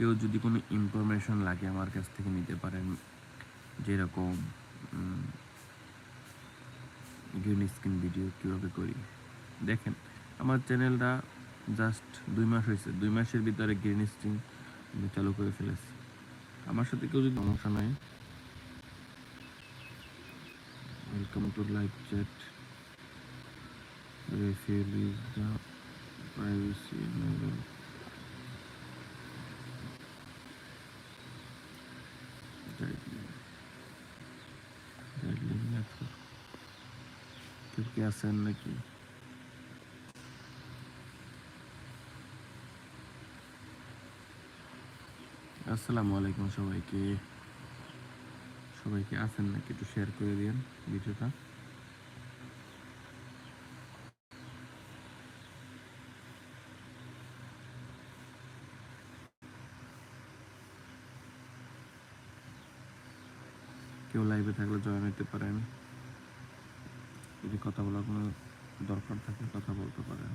কেউ যদি কোনো ইনফরমেশন লাগে আমার কাছ থেকে নিতে পারেন, যেরকম গ্রিন স্ক্রিন ভিডিও কীভাবে করি। দেখেন, আমার চ্যানেলটা জাস্ট দুই মাস হয়েছে। দুই মাসের ভিতরে গ্রিন স্ক্রিন চালু করে ফেলেছি। আমার সাথে কেউ যদি সমস্যা নাই welcome to live chat refill কেউ কি আছেন নাকি? আসসালামু আলাইকুম সবাইকে। সবাইকে আছেন নাকি একটু শেয়ার করে দিন ভিডিওটা? কেউ লাইভে থাকলে জয়েন হতে পারেন। যদি কথা বলার কোনো দরকার থাকে কথা বলতে পারেন।